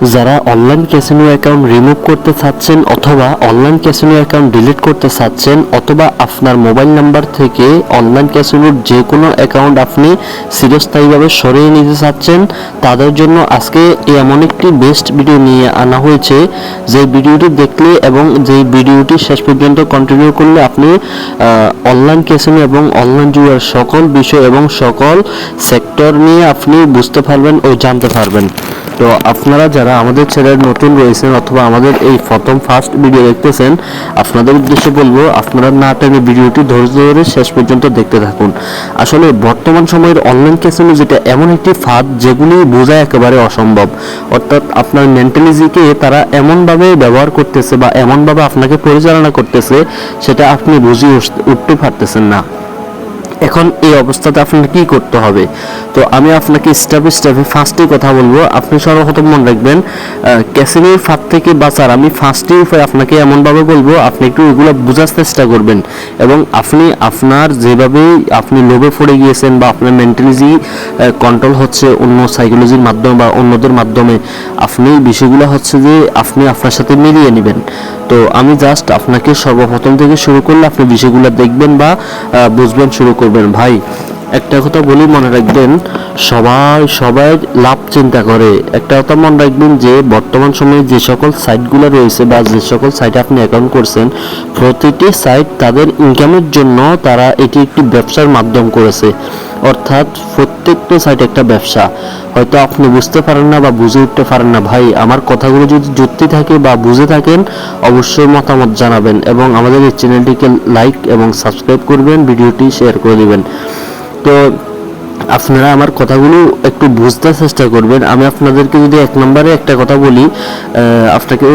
যারা online casino account remove করতে চাচ্ছেন অথবা অনলাইন ক্যাসিনো অ্যাকাউন্ট ডিলিট করতে চাচ্ছেন অথবা আপনার মোবাইল নাম্বার থেকে অনলাইন ক্যাসিনোর যে কোনো অ্যাকাউন্ট আপনি চিরস্থায়ীভাবে সরিয়ে নিতে চাচ্ছেন, তাদের জন্য আজকে এমন একটি বেস্ট ভিডিও নিয়ে আনা হয়েছে। যে ভিডিওটি দেখলে এবং যে ভিডিওটি শেষ পর্যন্ত কন্টিনিউ করলে আপনি অনলাইন ক্যাসিনো এবং অনলাইন জুয়ার সকল বিষয় এবং সকল সেক্টর নিয়ে আপনি বুঝতে পারবেন ও জানতে পারবেন। তো আপনারা যারা আমাদের চ্যানেল নতুন রয়েছেন অথবা আমাদের এই প্রথম ফার্স্ট ভিডিও দেখতেছেন, আপনাদের উদ্দেশ্যে বলব, আপনারা না টেনে ভিডিওটি ধৈর্য ধরে শেষ পর্যন্ত দেখতে থাকুন। আসলে বর্তমান সময়ের অনলাইন ক্যাসিনো যেটা এমন একটি ফাঁদ যেগুলি বোঝা একেবারে অসম্ভব। অর্থাৎ আপনার মেন্টালিজিকে তারা এমনভাবে ব্যবহার করতেছে বা এমনভাবে আপনাকে পরিচালনা করতেছে, সেটা আপনি বুঝিয়ে উঠতে পারতেছেন না। এখন এই অবস্থাতে আপনার কি করতে হবে? তো আমি আপনাকে স্টেপে স্টেপে ফার্স্টেই কথা বলব। আপনি সর্বপ্রথম মনে রাখবেন ক্যাসিনোর ফাঁদ থেকে বাঁচার। আমি ফার্স্টে উপায় আপনাকে এমনভাবে বলব, আপনি একটু এগুলো বোঝার চেষ্টা করবেন। এবং আপনি আপনার যেভাবে আপনি লোভে পড়ে গিয়েছেন বা আপনার মেন্টালিজি কন্ট্রোল হচ্ছে অন্য সাইকোলজির মাধ্যমে বা অন্যদের মাধ্যমে, আপনি বিষয়গুলো হচ্ছে যে আপনি আপনার সাথে মিলিয়ে নেবেন। তো আমি জাস্ট আপনাকে সর্বপ্রথম থেকে শুরু করলে আপনি বিষয়গুলো দেখবেন বা বুঝবেন শুরু করবেন। ভাই একটা কথা বলি মনে রাখবেন, সবাই সবাই লাভ চিন্তা করে। একটা কথা মনে রাখবেন যে, বর্তমান সময়ে যে সকল সাইটগুলো রয়েছে বা যে সকল সাইটে আপনি অ্যাকাউন্ট করছেন, প্রতিটি সাইট তাদের ইনকামের জন্য তারা এটি একটি ব্যবসার মাধ্যম করেছে। অর্থাৎ প্রত্যেকটা সাইট একটা ব্যবসা। হয়তো আপনি বুঝতে পারেন না বা বুঝে উঠতে পারেন না, ভাই, আমার কথাগুলো যদি যুক্তি থাকে বা বুঝে থাকেন, অবশ্যই মতামত জানাবেন এবং আমাদের এই চ্যানেলটিকে লাইক এবং সাবস্ক্রাইব করবেন, ভিডিওটি শেয়ার করে দিবেন। তো আপনারা আমার কথাগুলো একটু বুঝতে চেষ্টা করবেন। আমি আপনাদেরকে যদি এক নম্বরে একটা কথা বলি আপনাকে,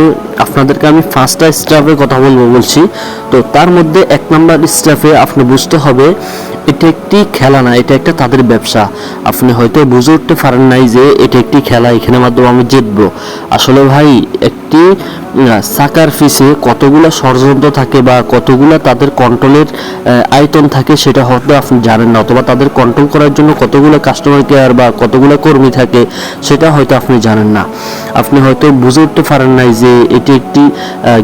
আপনাদেরকে আমি ফার্স্টটা স্টাফে কথা বলব বলছি। তো তার মধ্যে এক নম্বর স্টাফে আপনি বুঝতে হবে এটা একটি খেলা না, এটা একটা তাদের ব্যবসা। আপনি হয়তো বুঝে উঠতে পারেন নাই যে এটা একটি খেলা, এখানে মাধ্যমে আমি জিতবো। আসলে ভাই, একটি সাকার ফিসে কতগুলো ষড়যন্ত্র থাকে বা কতগুলো তাদের কন্ট্রোলের আয়তন থাকে সেটা হয়তো আপনি জানেন না, অথবা তাদের কন্ট্রোল করার জন্য কতগুলো কাস্টমার কেয়ার বা কতগুলো কর্মী থাকে সেটা হয়তো আপনি জানেন না। আপনি হয়তো বুঝে উঠতে পারেন নাই যে এটি একটি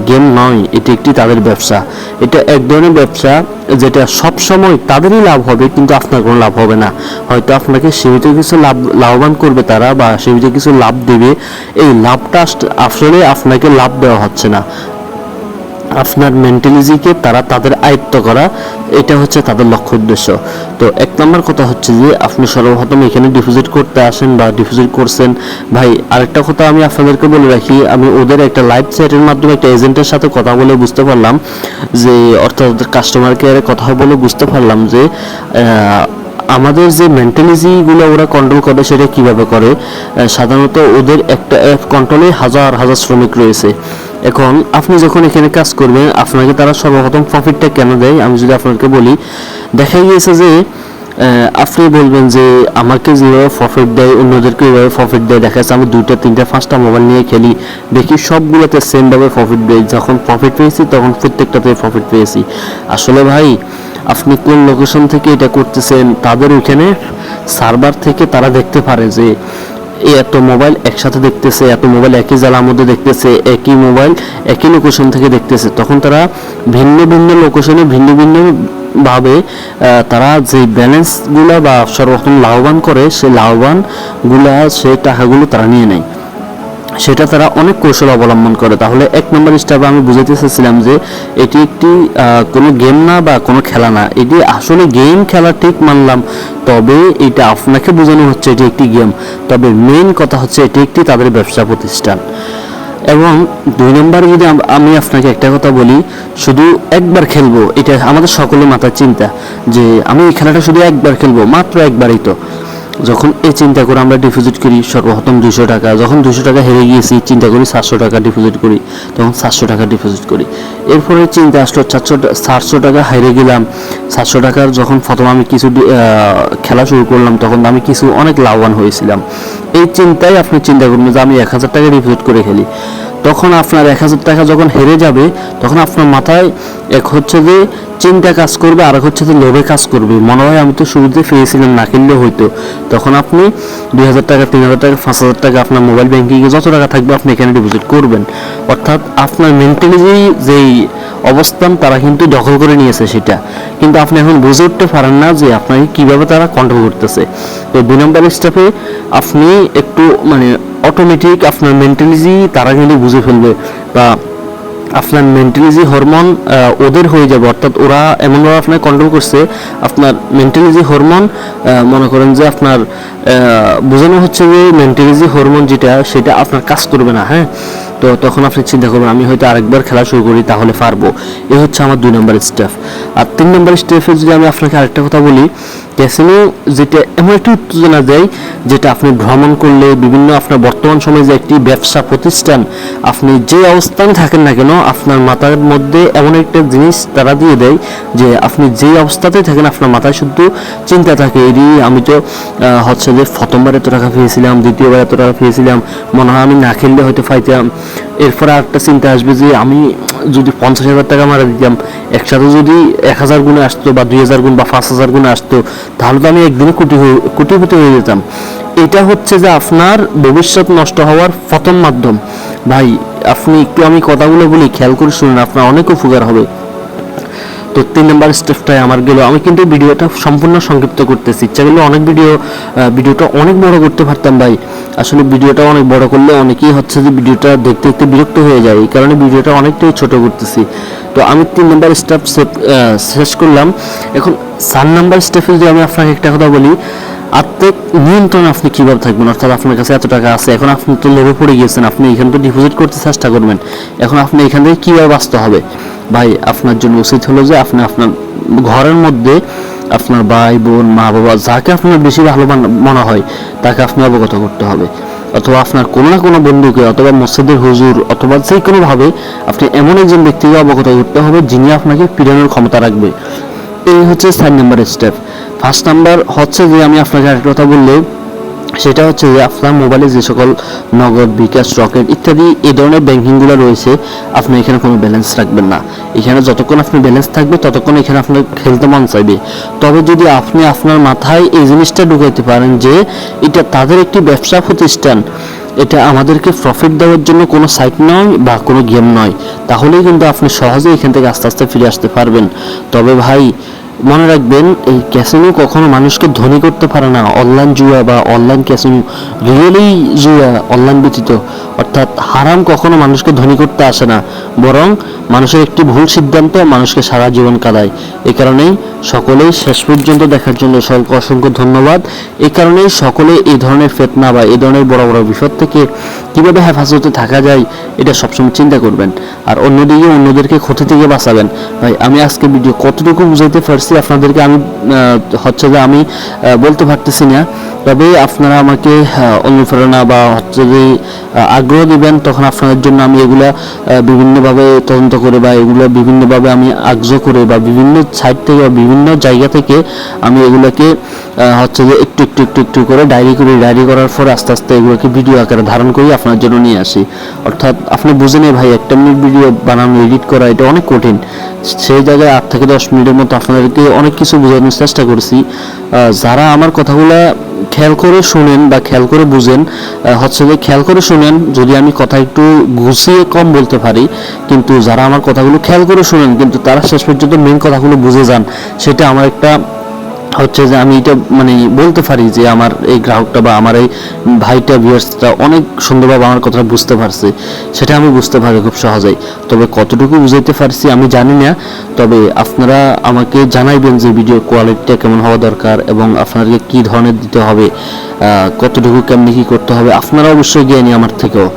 গেম নয়, এটি একটি তাদের ব্যবসা। এটা এক ধরনের ব্যবসা যেটা সব সময় তাদেরই লাভ হবে, কিন্তু আপনার কোনো লাভ হবে না। হয়তো আপনাকে সীমিত কিছু লাভ, লাভবান করবে তারা বা সীমিত কিছু লাভ দেবে। এই লাভটা আসলে আপনাকে লাভ দেওয়া হচ্ছে না। আপনার মেন্টালিজিকে তারা তাদের আয়ত্ত করা, এটা হচ্ছে তাদের লক্ষ্য উদ্দেশ্য। তো এক নম্বর কথা হচ্ছে যে, আপনি সর্বপ্রথম এখানে ডিপোজিট করতে আসেন বা ডিপোজিট করছেন। ভাই, আরেকটা কথা আমি আপনাদেরকে বলে রাখি, আমি ওদের একটা লাইভ সাইটের মাধ্যমে একটা এজেন্টের সাথে কথা বলে বুঝতে পারলাম যে, অর্থাৎ কাস্টমার কেয়ারে কথা বলে বুঝতে পারলাম যে আমাদের যে মেন্টালিজিগুলো ওরা কন্ট্রোল করে, সেটা কীভাবে করে? সাধারণত ওদের একটা অ্যাপ কন্ট্রোলে হাজার হাজার শ্রমিক রয়েছে। এখন আপনি যখন এখানে কাজ করবেন, আপনাকে তারা সর্বপ্রথম প্রফিটটা কেন দেয়? আমি যদি আপনাকে বলি দেখা গিয়েছে যে আপনি বলবেন যে, আমাকে যেভাবে প্রফিট দেয়, অন্যদেরকে ওইভাবে প্রফিট দেয়। দেখা যাচ্ছে আমি দুইটা, তিনটা, পাঁচটা মোবাইল নিয়ে খেলি। দেখি সবগুলোতে সেমভাবে প্রফিট দেয় যখন প্রফিট পেয়েছি, তখন প্রত্যেকটাতে প্রফিট পেয়েছি। আসলে ভাই, আপনি কোন লোকেশন থেকে এটা করতেছেন, তাদের ওইখানে সার্ভার থেকে তারা দেখতে পারে যে এত মোবাইল একসাথে দেখতেছে এত মোবাইল একই জালার মধ্যে দেখতেছে, একই মোবাইল একই লোকেশন থেকে দেখতেছে। তখন তারা ভিন্ন ভিন্ন লোকেশনে ভিন্ন ভিন্ন ভাবে তারা যে ব্যালেন্সগুলো বা সর্বপ্রথম লাভবান করে, সেই লাভবানগুলো, সেই টাকাগুলো তারা নিয়ে নেয়। সেটা তারা অনেক কৌশল অবলম্বন করে। তাহলে এক নম্বর স্টেপে আমি বুঝাতে চাচ্ছিলাম যে এটি একটি কোনো গেম না বা কোনো খেলা না। এটি আসলে গেম খেলা ঠিক মানলাম, তবে এটা আপনাকে বোঝানো হচ্ছে এটি একটি গেম তবে মেইন কথা হচ্ছে এটি একটি তাদের ব্যবসা প্রতিষ্ঠান। এবং দুই নম্বরে যদি আমি আপনাকে একটা কথা বলি, শুধু একবার খেলব, এটা আমাদের সকলের মাথার চিন্তা যে আমি এই খেলাটা শুধু একবার খেলব, মাত্র একবারই তো। যখন এই চিন্তা করে আমরা ডিপোজিট করি সর্বপ্রথম দুশো টাকা, যখন দুশো টাকা হেরে গিয়েছি, চিন্তা করি সাতশো টাকা ডিপোজিট করি, তখন সাতশো টাকা ডিপোজিট করি। এরপরে চিন্তা আসলো চারশো সাতশো টাকা হেরে গেলাম, সাতশো টাকার যখন প্রথম আমি কিছু খেলা শুরু করলাম, তখন আমি কিছু অনেক লাভবান হয়েছিলাম। এই চিন্তায় আপনি চিন্তা করবেন যে আমি এক হাজার টাকা ডিপোজিট করে খেলি তখন আপনার এক হাজার টাকা যখন হেরে যাবে, তখন আপনার মাথায় এক হচ্ছে যে চিন্তা কাজ করবে আর হচ্ছে যে লোভে কাজ করবে। মনে হয় আমি তো শুরুতে পেয়েছিলাম না কিনলেও হইতো তখন আপনি দুই হাজার টাকা, তিন হাজার টাকা, পাঁচ হাজার টাকা আপনার মোবাইল ব্যাংকিংয়ে যত টাকা থাকবে আপনি এখানে ডিপোজিট করবেন। অর্থাৎ আপনার মেন্টালি যেই অবস্থান, তারা কিন্তু দখল করে নিয়েছে সেটা। কিন্তু আপনি এখন বুঝে উঠতে পারেন না যে আপনাকে কীভাবে তারা কন্ট্রোল করতেছে। তো দুই নম্বর স্টেপে আপনি একটু মানে অটোমেটিক আপনার মেন্টালিজি তারা কিন্তু বুঝে ফেলবে বা আপনার মেন্টালি যে হরমোন ওদের হয়ে যাবে, অর্থাৎ ওরা এমনভাবে আপনার কন্ট্রোল করছে, আপনার মেন্টালি যে হরমোন মনে করেন যে আপনার বোঝানো হচ্ছে যে মেন্টালি যে হরমোন যেটা, সেটা আপনার কাজ করবে না হ্যাঁ? তো তখন আপনি চিন্তা করবেন, আমি হয়তো আরেকবার খেলা শুরু করি, তাহলে পারব। এ হচ্ছে আমার দুই নম্বর স্টেপ আর তিন নম্বর স্টেপে যদি আমি আপনাকে আরেকটা কথা বলি, ক্যাসিনো যেটা এমন একটি উত্তেজনা দেয়, যেটা আপনি ভ্রমণ করলে, বিভিন্ন আপনার বর্তমান সময়ে যে একটি ব্যবসা প্রতিষ্ঠান, আপনি যে অবস্থানে থাকেন না কেন, আপনার মাথার মধ্যে এমন একটা জিনিস তারা দিয়ে দেয়, যে আপনি যে অবস্থাতেই থাকেন, আপনার মাথায় শুধু চিন্তা থাকে। এরই আমি তো হচ্ছে যে প্রথমবার এত টাকা পেয়েছিলাম, দ্বিতীয়বার এত টাকা পেয়েছিলাম, মনে হয় আমি না খেললে হয়তো পাইতাম। এরপরে আরেকটা চিন্তা আসবে যে আমি যদি পঞ্চাশ হাজার টাকা মারা দিতাম, একসাথে যদি এক হাজার গুণে আসতো বা দুই হাজার গুণ বা পাঁচ হাজার গুণে আসতো, তাহলে তো আমি একদিনে কোটি কোটিপতি হয়ে যেতাম। এটা হচ্ছে যে আপনার ভবিষ্যৎ নষ্ট হওয়ার প্রথম মাধ্যম। ভাই, আপনি একটু আমি কথাগুলো বলি, খেয়াল করে শুনুন, আপনার অনেক উপকার হবে। তো তিন নম্বর স্টেপটাই আমার গেল। আমি কিন্তু ভিডিওটা সম্পূর্ণ সংক্ষিপ্ত করতেছি। ইচ্ছা করলে অনেক ভিডিও ভিডিওটা অনেক বড় করতে পারতাম ভাই। আসলে ভিডিওটা অনেক বড় করলে অনেকেই হচ্ছে যে ভিডিওটা দেখতে দেখতে বিরক্ত হয়ে যায়। এই কারণে ভিডিওটা অনেকটাই ছোট করতেছি। তো আমি তিন নম্বর স্টেপ শেষ করলাম। এখন চার নাম্বার স্টেপে যদি আমি আপনাকে একটা কথা বলি। আত্মিক নিয়ন্ত্রণ আপনি কীভাবে থাকবেন? অর্থাৎ আপনার কাছে এত টাকা আছে, এখন আপনি তো লেভে পড়ে গিয়েছেন, আপনি এখান থেকে ডিপোজিট করতে চেষ্টা করবেন। এখন আপনি এখান থেকে কীভাবে বাঁচতে হবে? ভাই, আপনার জন্য উচিত হলো যে আপনি আপনার ঘরের মধ্যে আপনার ভাই, বোন, মা, বাবা, যাকে আপনার বেশি ভালো মনে হয়, তাকে আপনি অবগত করতে হবে। অথবা আপনার কোনো না কোনো বন্ধুকে অথবা মসজিদের হুজুর অথবা যে কোনোভাবে আপনি এমন একজন ব্যক্তিকে অবগত করতে হবে যিনি আপনাকে ফিরানোর ক্ষমতা রাখবে। এই হচ্ছে চার নাম্বার স্টেপ। ফার্স্ট নাম্বার হচ্ছে যে আমি আপনাকে আরেকটা কথা বললে, সেটা হচ্ছে যে আপনার মোবাইলে যে সকল নগদ, বিকাশ, রকেট ইত্যাদি এই ধরনের ব্যাংকিংগুলো রয়েছে, আপনি এখানে কোনো ব্যালেন্স রাখবেন না। এখানে যতক্ষণ আপনি ব্যালেন্স থাকবে, ততক্ষণ এখানে আপনার খেলতে মন চাইবে। তবে যদি আপনি আপনার মাথায় এই জিনিসটা ঢুকাইতে পারেন যে, এটা তাদের একটি ব্যবসা প্রতিষ্ঠান। এটা আমাদেরকে প্রফিট দেওয়ার জন্য কোনো সাইট নয় বা কোনো গেম নয়। তাহলেই কিন্তু আপনি সহজে এখান থেকে আস্তে আস্তে ফিরে আসতে পারবেন। তবে ভাই মনে রাখবেন, এই ক্যাসিনো কখনো মানুষকে ধনী করতে পারে না। অনলাইন জুয়া বা অনলাইন ক্যাসিনো, রিয়েলি জুয়া, অনলাইন ব্যতীত। অর্থাৎ হারাম কখনো মানুষকে ধনী করতে আসে না। বরং মানুষের একটি ভুল সিদ্ধান্ত মানুষকে সারা জীবন কাদায়। এই কারণেই সকলেই শেষ পর্যন্ত দেখার জন্য সকলকে অসংখ্য ধন্যবাদ। এই কারণেই সকলে এই ধরনের ফেতনা বা এই ধরনের বড় বড় বিপদ থেকে কীভাবে হেফাজতে থাকা যায়, এটা সবসময় চিন্তা করবেন। আর অন্যদিকে অন্যদেরকে ক্ষতি থেকে বাঁচাবেন। ভাই, আমি আজকে ভিডিও কতটুকু বুঝাইতে পারছি আপনাদেরকে আমি হচ্ছে যে আমি বলতে পারতেছি না। তবে আপনারা আমাকে অনুপ্রেরণা বা হচ্ছে যে আগ্রহ দিবেন, তখন আপনাদের জন্য আমি এগুলা বিভিন্নভাবে তদন্ত করে বা এগুলো বিভিন্নভাবে আমি আগ্রহ করে বা বিভিন্ন সাইড থেকে বা বিভিন্ন জায়গা থেকে আমি এগুলোকে হচ্ছে যে একটু একটু একটু একটু করে ডায়েরি করি। ডায়েরি করার পর আস্তে আস্তে এগুলোকে ভিডিও আকারে ধারণ করি আপনার জন্য নিয়ে আসি। অর্থাৎ আপনি বুঝেন ভাই, একটা মিনিট ভিডিও বানানো, এডিট করা, এটা অনেক কঠিন। সেই জায়গায় আট থেকে দশ মিনিটের মতো আপনাদেরকে অনেক কিছু বোঝানোর চেষ্টা করছি। যারা আমার কথাগুলো খেয়াল করে শোনেন বা খেয়াল করে বুঝেন হচ্ছে যে খেয়াল করে শোনেন, যদি আমি কথা একটু গুছিয়ে কম বলতে পারি, কিন্তু যারা আমার কথাগুলো খেয়াল করে শোনেন, কিন্তু তারা শেষ পর্যন্ত মেন কথাগুলো বুঝে যান, সেটা আমার একটা হচ্ছে যে আমি এটা মানে বলতে পারি যে আমার এই গ্রাহকটা বা আমার এই ভাইটা ভিউয়ার্সটা অনেক সুন্দরভাবে আমার কথা বুঝতে পারছে। সেটা আমি বুঝতে পারি খুব সহজেই। তবে কতটুকু বুঝাইতে পারছি আমি জানি না। তবে আপনারা আমাকে জানাইবেন যে ভিডিও কোয়ালিটিটা কেমন হওয়া দরকার এবং আপনাদেরকে কি ধরনের দিতে হবে কতটুকু কেমনি কী করতে হবে। আপনারা অবশ্যই জ্ঞানী আমার থেকেও।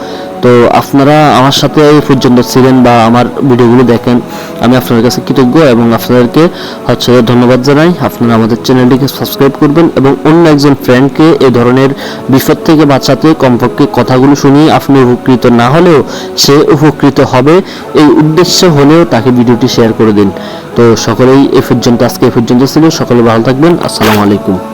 তো আপনারা আমার সাথে এই পর্যন্ত ছিলেন বা আমার ভিডিওগুলো দেখেন, আমি আপনাদের কাছে কৃতজ্ঞ এবং আপনাদেরকে হচ্ছে ধন্যবাদ জানাই। আপনারা আমাদের চ্যানেলটিকে সাবস্ক্রাইব করবেন এবং অন্য একজন ফ্রেন্ডকে এই ধরনের বিপদ থেকে বাঁচাতে কমপক্ষে কথাগুলো শুনিয়ে আপনি উপকৃত না হলেও সে উপকৃত হবে। এই উদ্দেশ্য হলেও তাকে ভিডিওটি শেয়ার করে দিন। তো সকলেই এ পর্যন্ত, আজকে এ পর্যন্ত ছিল। সকলে ভালো থাকবেন। আসসালামু আলাইকুম।